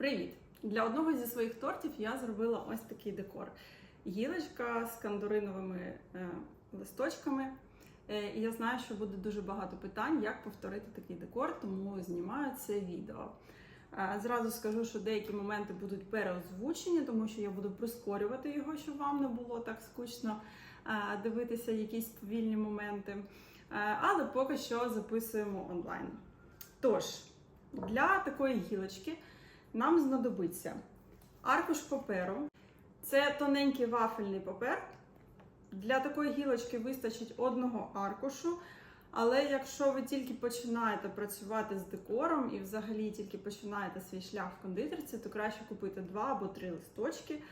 Привіт! Для одного зі своїх тортів я зробила ось такий декор. Гілочка з кандуриновими е, листочками. Е, і я знаю, що буде дуже багато питань, як повторити такий декор, тому знімаю це відео. Е, зразу скажу, що деякі моменти будуть переозвучені, тому що я буду прискорювати його, щоб вам не було так скучно дивитися якісь повільні моменти. Але поки що записуємо онлайн. Тож, для такої гілочки нам знадобиться аркуш паперу. Це тоненький вафельний папер. Для такої гілочки вистачить одного аркушу. Але якщо ви тільки починаєте працювати з декором і взагалі тільки починаєте свій шлях в кондитерці, то краще купити два або три листочки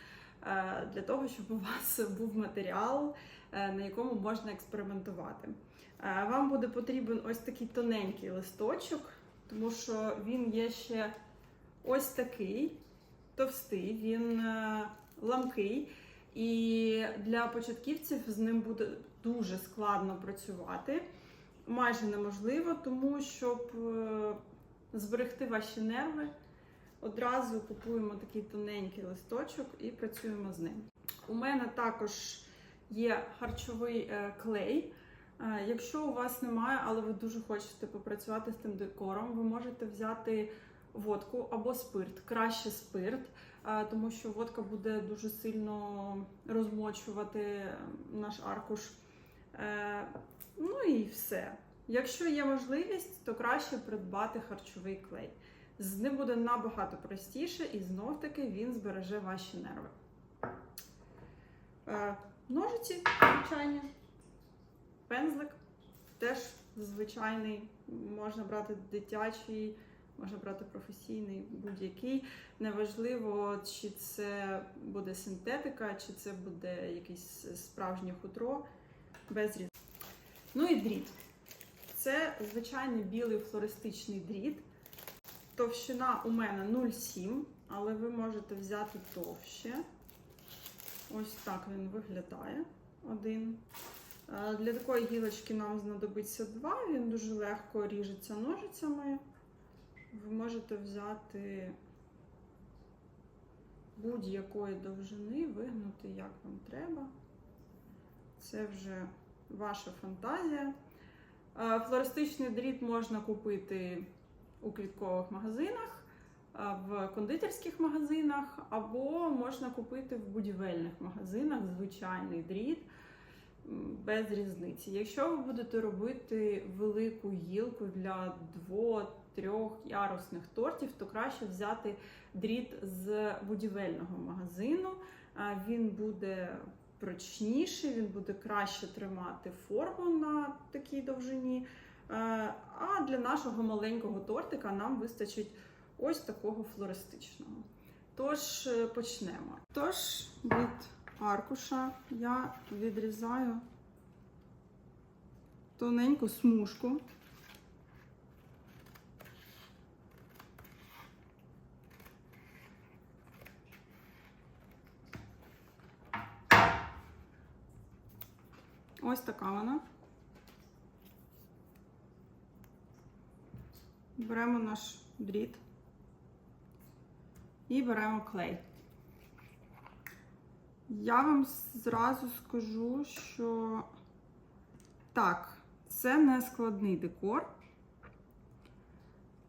е, для того, щоб у вас був матеріал, е, на якому можна експериментувати. Е, Вам буде потрібен ось такий тоненький листочок, тому що він є ще ось такий товстий, він е, ламкий. І для початківців з ним буде дуже складно працювати, майже неможливо, тому щоб е, зберегти ваші нерви, одразу купуємо такий тоненький листочок і працюємо з ним. У мене також є харчовий е, клей. Якщо у вас немає, але ви дуже хочете попрацювати з тим декором, ви можете взяти водку або спирт, краще спирт, е, тому що водка буде дуже сильно розмочувати наш аркуш. Е, Ну і все. Якщо є можливість, то краще придбати харчовий клей. З ним буде набагато простіше, і знов таки він збереже ваші нерви. Е, Ножиці звичайні, пензлик теж звичайний, можна брати дитячий. Можна брати професійний будь-який. Неважливо, чи це буде синтетика, чи це буде якесь справжнє хутро без різниці. Ну і дріт. Це звичайний білий флористичний дріт. Товщина у мене 0,7, але ви можете взяти товще. Ось так він виглядає один. Е, Для такої гілочки нам знадобиться два. Він дуже легко ріжеться ножицями ви можете взяти будь-якої довжини, вигнути, як вам треба. Це вже ваша фантазія. Е, флористичний дріт можна купити у квіткових магазинах, е, в кондитерських магазинах, або можна купити в будівельних магазинах звичайний дріт. Без різниці. Якщо ви будете робити велику гілку для двох трьохярусних тортів, то краще взяти дріт з будівельного магазину. Він буде прочніший, він буде краще тримати форму на такій довжині. А для нашого маленького тортика нам вистачить ось такого флористичного. Тож, е, почнемо. Тож, від аркуша я відрізаю тоненьку смужку. Ось така вона. Беремо наш дріт і беремо клей. Я вам зразу скажу, що так, це не складний декор,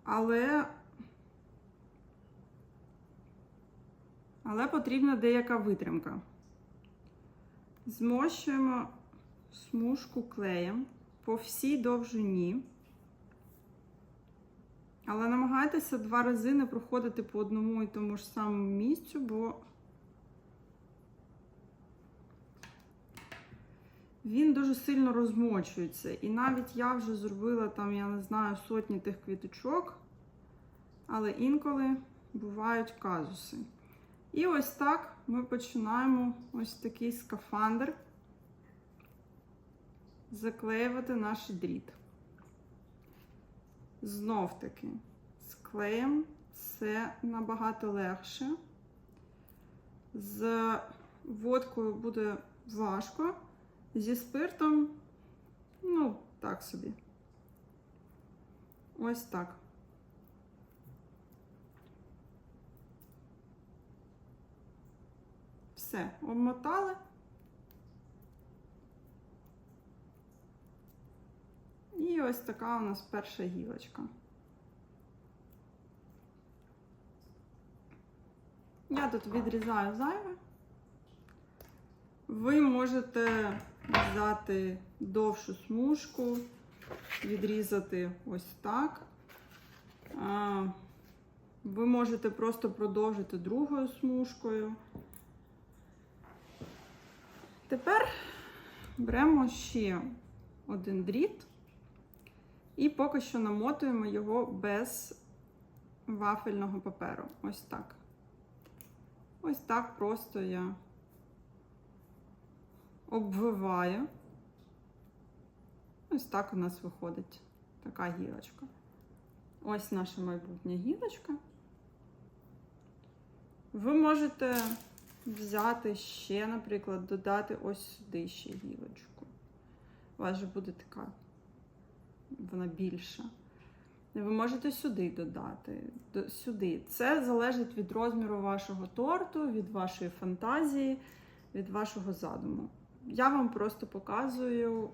але, але потрібна деяка витримка. Змощуємо смужку клеєм по всій довжині. Але намагайтеся два рази не проходити по одному і тому ж самому місцю, бо він дуже сильно розмочується. І навіть я вже зробила там, я не знаю, сотні тих квіточок, але інколи бувають казуси. І ось так ми починаємо ось такий скафандр заклеювати наш дріт. Знов таки, з клеєм все набагато легше. З водкою буде важко, зі спиртом, ну, так собі. Ось так. Все, обмотали. І ось така у нас перша гілочка. Я тут відрізаю зайве. Ви можете взяти довшу смужку, відрізати ось так. Ви можете просто продовжити другою смужкою. Тепер беремо ще один дріт і поки що намотуємо його без вафельного паперу. Ось так. Ось так просто я обвиваю. Ось так у нас виходить така гілочка. Ось наша майбутня гілочка. Ви можете взяти ще, наприклад, додати ось сюди ще гілочку. У вас же буде така, вона більша. Ви можете сюди додати, до- сюди. Це залежить від розміру вашого торту, від вашої фантазії, від вашого задуму. Я вам просто показую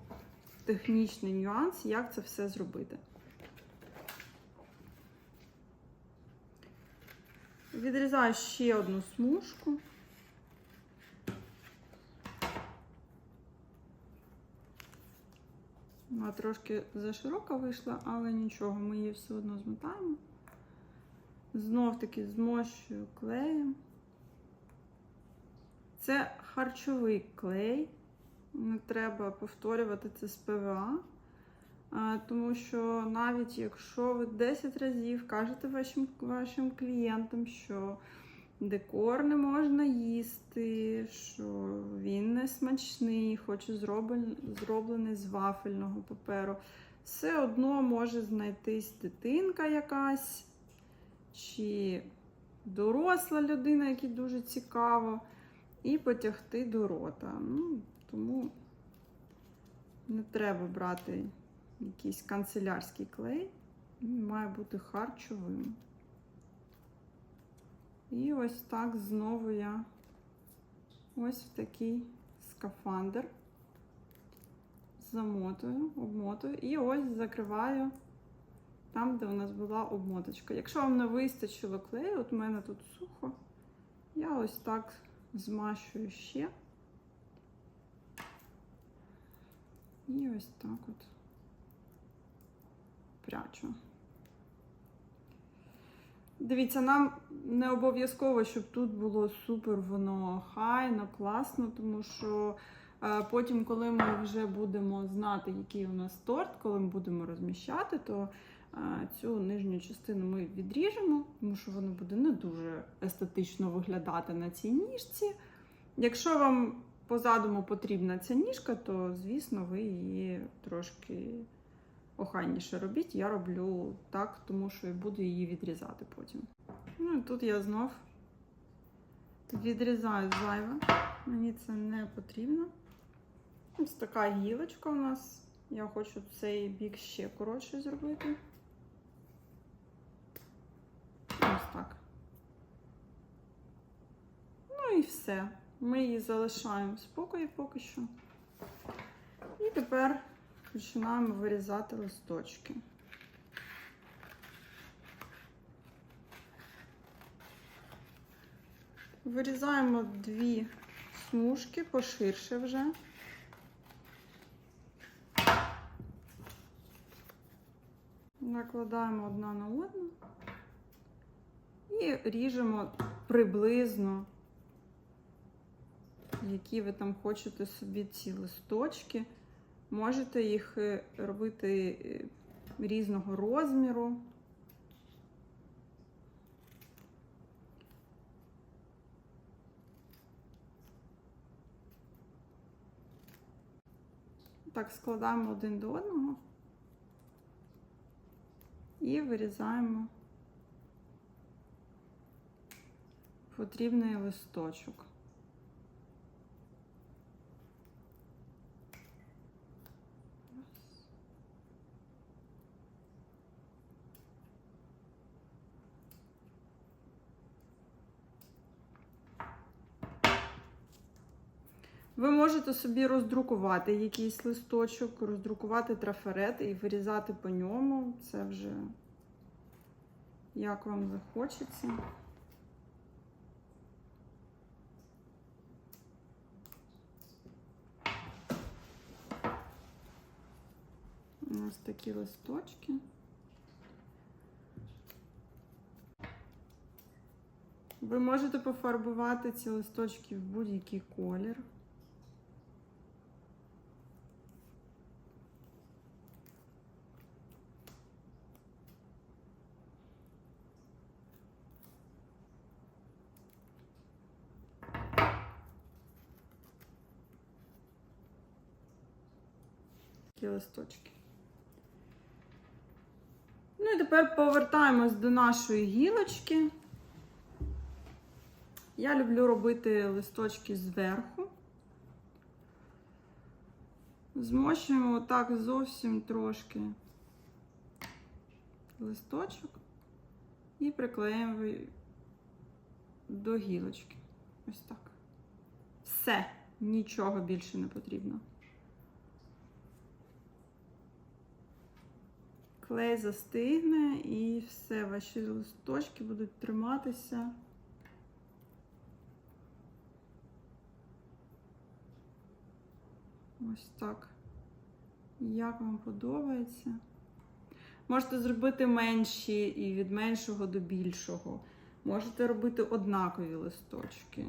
технічний нюанс, як це все зробити. Відрізаю ще одну смужку. Вона трошки заширока вийшла, але нічого, ми її все одно змотаємо. Знов таки змощую клеєм. Це харчовий клей. Не треба повторювати це з ПВА. Тому що навіть якщо ви 10 разів кажете вашим, вашим клієнтам, що декор не можна їсти, що він не смачний, хоч зроблений з вафельного паперу, все одно може знайтись дитинка якась, чи доросла людина, якій дуже цікаво, і потягти до рота. Ну, тому не треба брати якийсь канцелярський клей, він має бути харчовим. І ось так знову я ось в такий скафандр замотую, обмотую і ось закриваю там, де у нас була обмоточка. Якщо вам не вистачило клею, от у мене тут сухо, я ось так змащую ще. І ось так от прячу. Дивіться, нам не обов'язково, щоб тут було супер воно хайно, класно, тому що е, потім, коли ми вже будемо знати, який у нас торт, коли ми будемо розміщати, то е, цю нижню частину ми відріжемо, тому що воно буде не дуже естетично виглядати на цій ніжці. Якщо вам по потрібна ця ніжка, то, звісно, ви її трошки охайніше робіть. Я роблю так, тому що буду її відрізати потім. Ну і тут я знов відрізаю зайве. Мені це не потрібно. Ось така гілочка у нас. Я хочу цей бік ще коротше зробити. Ось так. Ну і все. Ми її залишаємо в спокої поки що. І тепер починаємо вирізати листочки. Вирізаємо дві смужки поширше вже. Накладаємо одна на одну і ріжемо приблизно, які ви там хочете собі ці листочки. Можете їх е, робити е, різного розміру. Так, складаємо один до одного і вирізаємо потрібний листочок. Ви можете собі роздрукувати якийсь листочок, роздрукувати трафарет і вирізати по ньому. Це вже як вам захочеться. Ось такі листочки. Ви можете пофарбувати ці листочки в будь-який колір. Такі листочки. Ну і тепер повертаємось до нашої гілочки. Я люблю робити листочки зверху. Змощуємо отак зовсім трошки листочок і приклеїмо до гілочки. Ось так. Все, нічого більше не потрібно. Клей застигне і все, ваші листочки будуть триматися. Ось так. Як вам подобається? Можете зробити менші і від меншого до більшого. Можете робити однакові листочки.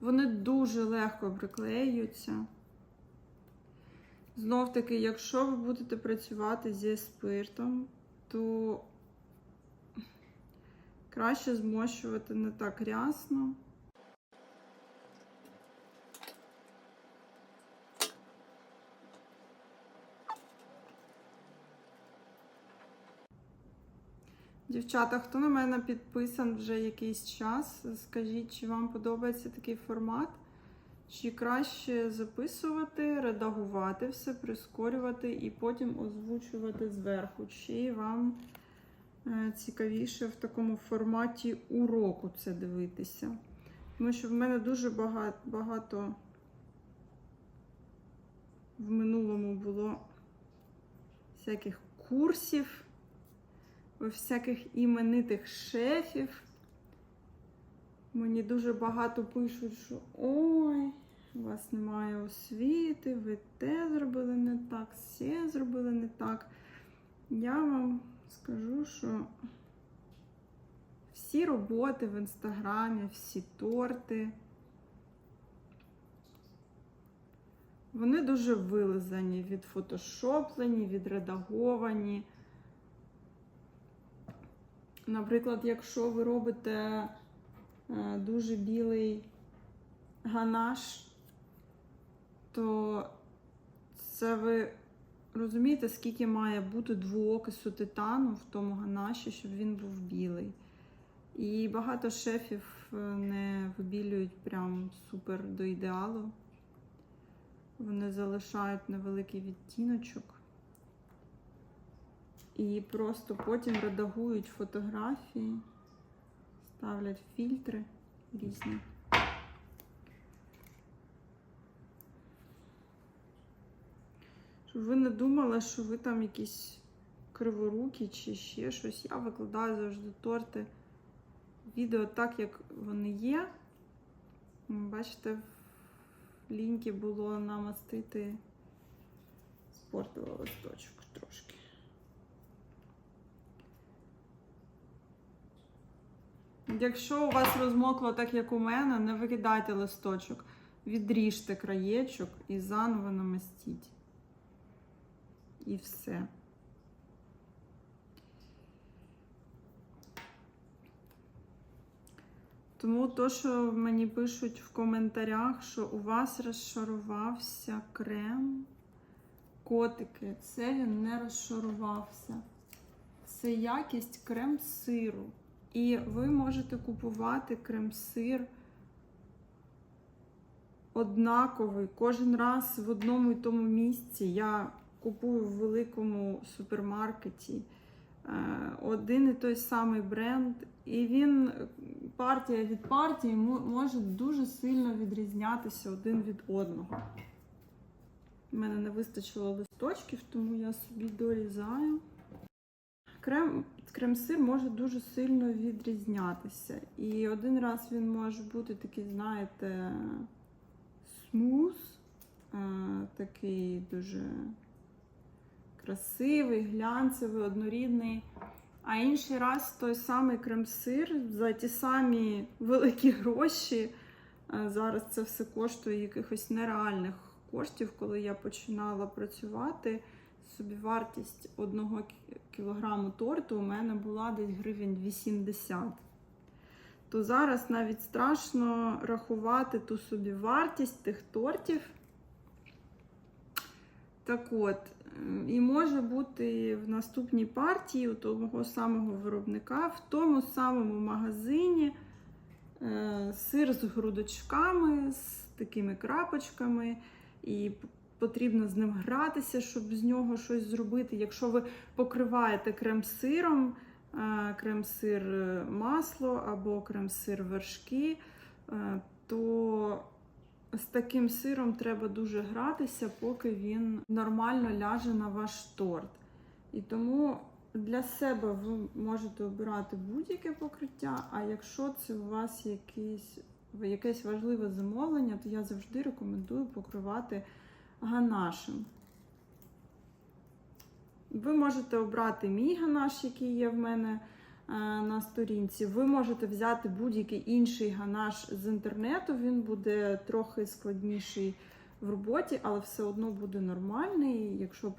Вони дуже легко приклеюються. Знов таки, якщо ви будете працювати зі спиртом, то краще змощувати не так рясно. Дівчата, хто на мене підписан вже якийсь час, скажіть, чи вам подобається такий формат? Чи краще записувати, редагувати все, прискорювати і потім озвучувати зверху? Чи вам е, цікавіше в такому форматі уроку це дивитися? Тому що в мене дуже багато, багато в минулому було всяких курсів всяких іменитих шефів. Мені дуже багато пишуть, що ой, у вас немає освіти, ви те зробили не так, все зробили не так. Я вам скажу, що всі роботи в інстаграмі, всі торти, вони дуже вилизані, відфотошоплені, відредаговані. Наприклад, якщо ви робите е, дуже білий ганаш, то це ви розумієте, скільки має бути двоокису титану в тому ганаші, щоб він був білий. І багато шефів е, не вибілюють прям супер до ідеалу. Вони залишають невеликий відтіночок. І просто потім редагують фотографії, ставлять фільтри різні. Щоб ви не думали, що ви там якісь криворукі чи ще щось. Я викладаю завжди торти відео так, як вони є. Бачите, в ліньки було намастити, спортила листочок трошки. Якщо у вас розмокло так, як у мене, не викидайте листочок, відріжте краєчок і заново намастіть. І все. Тому то, що мені пишуть в коментарях, що у вас розшарувався крем, котики, це він не розшарувався. Це якість крем-сиру. І ви можете купувати крем-сир однаковий кожен раз в одному і тому місці. Я купую в великому супермаркеті е, один і той самий бренд, і він партія від партії може дуже сильно відрізнятися один від одного. У мене не вистачило листочків, тому я собі дорізаю. Крем, крем-сир може дуже сильно відрізнятися. І один раз він може бути такий, знаєте, смус, е, такий дуже красивий, глянцевий, однорідний. А інший раз той самий крем-сир за ті самі великі гроші. е, Зараз це все коштує якихось нереальних коштів. Коли я починала працювати, собівартість одного кілограму торту у мене була десь гривень 80. То зараз навіть страшно рахувати ту собівартість тих тортів. Так от, і може бути в наступній партії у того самого виробника, в тому самому магазині е, сир з грудочками, з такими крапочками, і потрібно з ним гратися, щоб з нього щось зробити. Якщо ви покриваєте крем-сиром, е, крем-сир е, масло або крем-сир вершки, е, то з таким сиром треба дуже гратися, поки він нормально ляже на ваш торт. І тому для себе ви можете обирати будь-яке покриття, а якщо це у вас якийсь, якесь важливе замовлення, то я завжди рекомендую покривати ганашем. Ви можете обрати мій ганаш, який є в мене е, на сторінці. Ви можете взяти будь-який інший ганаш з інтернету. Він буде трохи складніший в роботі, але все одно буде нормальний. Якщо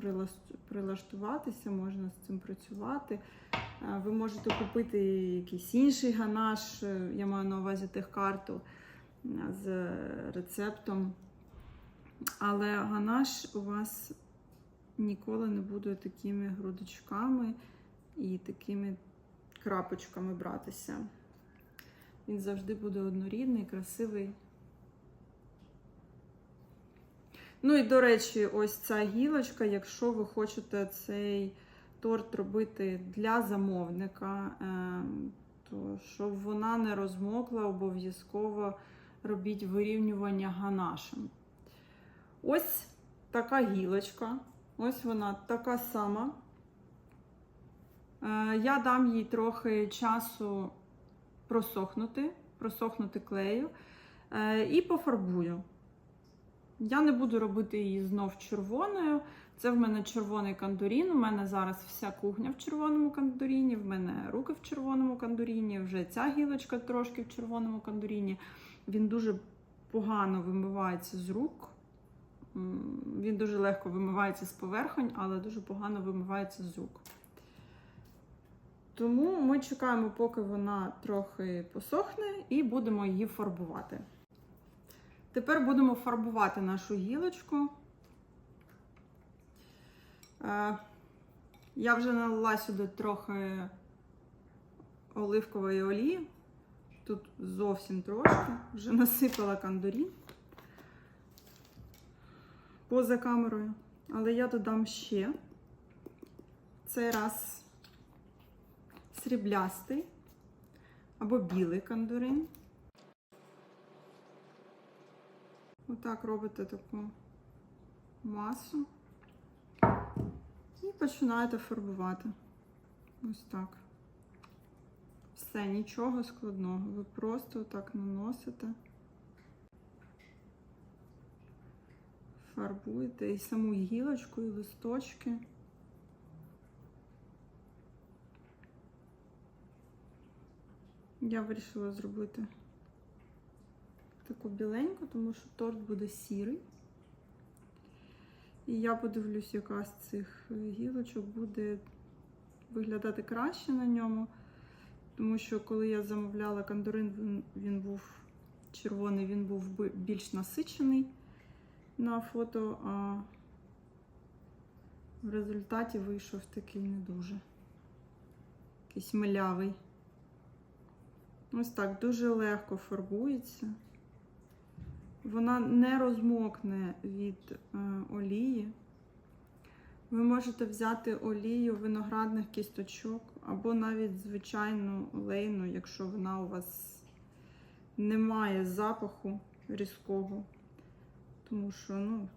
прилаштуватися, можна з цим працювати. Е, Ви можете купити якийсь інший ганаш, е, я маю на увазі техкарту е, з рецептом. Але ганаш у вас ніколи не буде такими грудочками і такими крапочками братися. Він завжди буде однорідний, красивий. Ну і до речі, ось ця гілочка, якщо ви хочете цей торт робити для замовника, ем, то щоб вона не розмокла, обов'язково робіть вирівнювання ганашем. Ось така гілочка. Ось вона така сама. Е, Я дам їй трохи часу просохнути, просохнути клею е, і пофарбую. Я не буду робити її знов червоною. Це в мене червоний кандурін. У мене зараз вся кухня в червоному кандуріні, в мене руки в червоному кандуріні, вже ця гілочка трошки в червоному кандуріні. Він дуже погано вимивається з рук. Він дуже легко вимивається з поверхонь, але дуже погано вимивається з рук. Тому ми чекаємо, поки вона трохи посохне, і будемо її фарбувати. Тепер будемо фарбувати нашу гілочку. Е, Я вже налила сюди трохи оливкової олії. Тут зовсім трошки. Вже насипала кандурі поза камерою. Але я додам ще. Цей раз сріблястий або білий кандурин. Отак робите таку масу і починаєте фарбувати. Ось так. Все, нічого складного. Ви просто отак наносите, фарбуєте і саму гілочку, і листочки. Я вирішила зробити таку біленьку, тому що торт буде сірий. І я подивлюсь, яка з цих гілочок буде виглядати краще на ньому. Тому що коли я замовляла кандурин, він, він був червоний, він був більш насичений на фото, а в результаті вийшов такий не дуже. Якийсь милявий. Ось так, дуже легко фарбується. Вона не розмокне від е, олії. Ви можете взяти олію виноградних кісточок або навіть звичайну олейну, якщо вона у вас не має запаху різкого. Тому що, ну.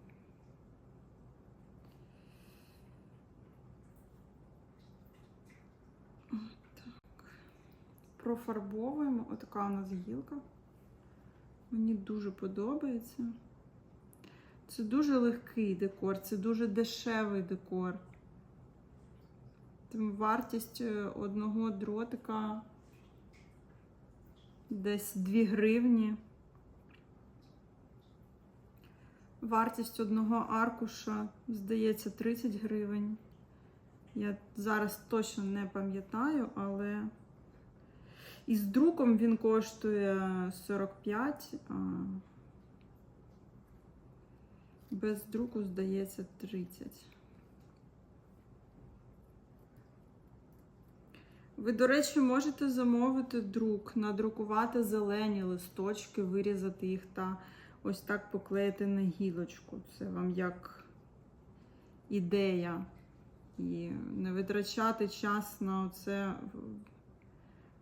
Так. Профарбовуємо. Отака у нас гілка. Мені дуже подобається. Це дуже легкий декор, це дуже дешевий декор. Там вартість е, одного дротика десь 2 гривні. Вартість одного аркуша, здається, 30 гривень. Я зараз точно не пам'ятаю, але із друком він коштує 45, а без друку, здається, 30. Ви, до речі, можете замовити друк, надрукувати зелені листочки, вирізати їх та ось так поклеїти на гілочку. Це вам як ідея. І не витрачати час на це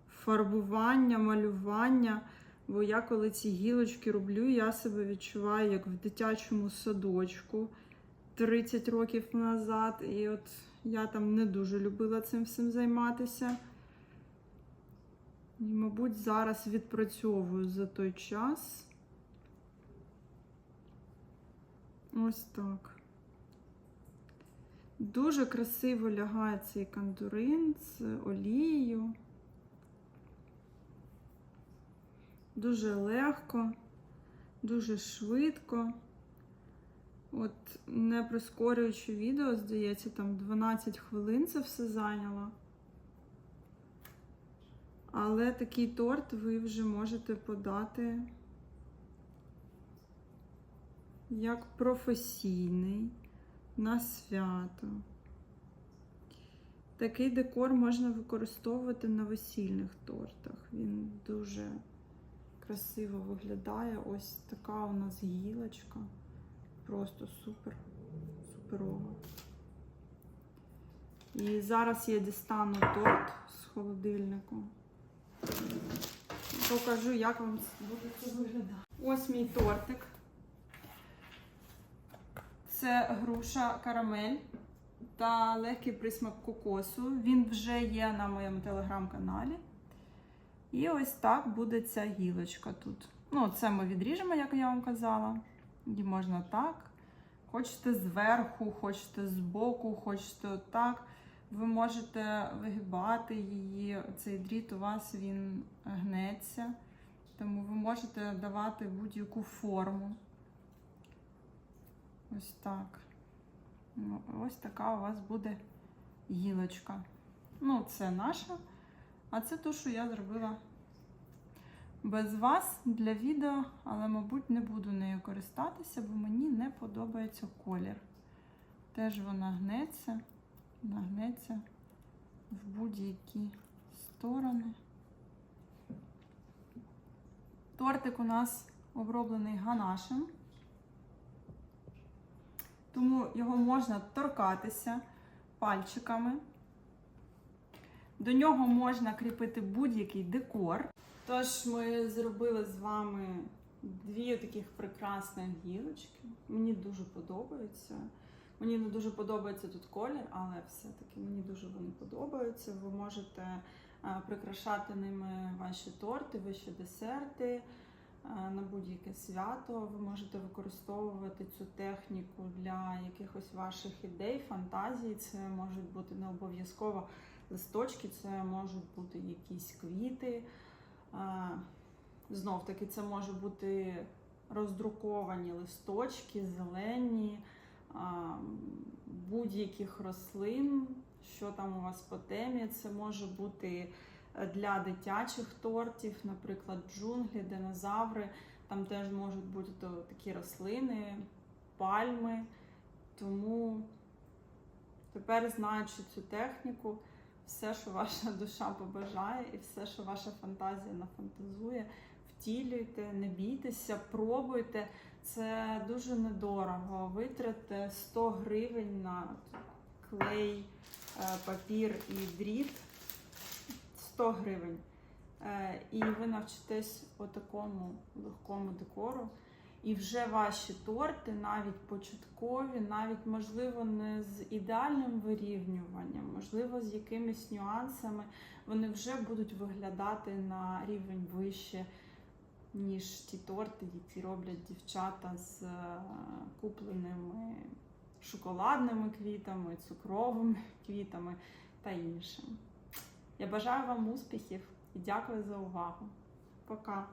фарбування, малювання. Бо я, коли ці гілочки роблю, я себе відчуваю як в дитячому садочку 30 років назад. І от я там не дуже любила цим всім займатися. І, мабуть, зараз відпрацьовую за той час. Ось так. Дуже красиво лягає цей кандурин з олією. Дуже легко, дуже швидко. От, не прискорюючи відео, здається, там 12 хвилин це все зайняло. Але такий торт ви вже можете подати як професійний на свято. Такий декор можна використовувати на весільних тортах. Він дуже красиво виглядає. Ось така у нас гілочка. Просто супер, суперова. І зараз я дістану торт з холодильнику. Покажу, як вам буде це виглядати. Ось мій тортик. Це груша карамель та легкий присмак кокосу. Він вже є на моєму телеграм-каналі. І ось так буде ця гілочка тут. Ну, це ми відріжемо, як я вам казала. І можна так. Хочете зверху, хочете збоку, хочете отак. Ви можете вигибати її. Цей дріт у вас він гнеться. Тому ви можете давати будь-яку форму. Ось так. Ну, ось така у вас буде гілочка. Ну, це наша. А це те, що я зробила без вас для відео, але, мабуть, не буду нею користатися, бо мені не подобається колір. Теж вона гнеться, нагнеться в будь-які сторони. Тортик у нас оброблений ганашем, тому його можна торкатися пальчиками. До нього можна кріпити будь-який декор. Тож ми зробили з вами дві таких прекрасних гілочки. Мені дуже подобаються. Мені не дуже подобається тут колір, але все-таки мені дуже вони подобаються. Ви можете е, прикрашати ними ваші торти, ваші десерти на будь-яке свято. Ви можете використовувати цю техніку для якихось ваших ідей, фантазій. Це можуть бути не обов'язково листочки, це можуть бути якісь квіти. Знов таки, це може бути роздруковані листочки, зелені, будь-яких рослин, що там у вас по темі. Це може бути для дитячих тортів, наприклад, джунглі, динозаври. Там теж можуть бути такі рослини, пальми. Тому тепер, знаючи цю техніку, все, що ваша душа побажає, і все, що ваша фантазія нафантазує, втілюйте, не бійтеся, пробуйте. Це дуже недорого. Витратьте 100 гривень на клей, е, папір і дріт. 100 гривень. Е, І ви навчитесь отакому легкому декору. І вже ваші торти, навіть початкові, навіть можливо не з ідеальним вирівнюванням, можливо, з якимись нюансами, вони вже будуть виглядати на рівень вище, ніж ті торти, які роблять дівчата з е, купленими шоколадними квітами, цукровими квітами та іншим. Я бажаю вам успіхів і дякую за увагу. Пока!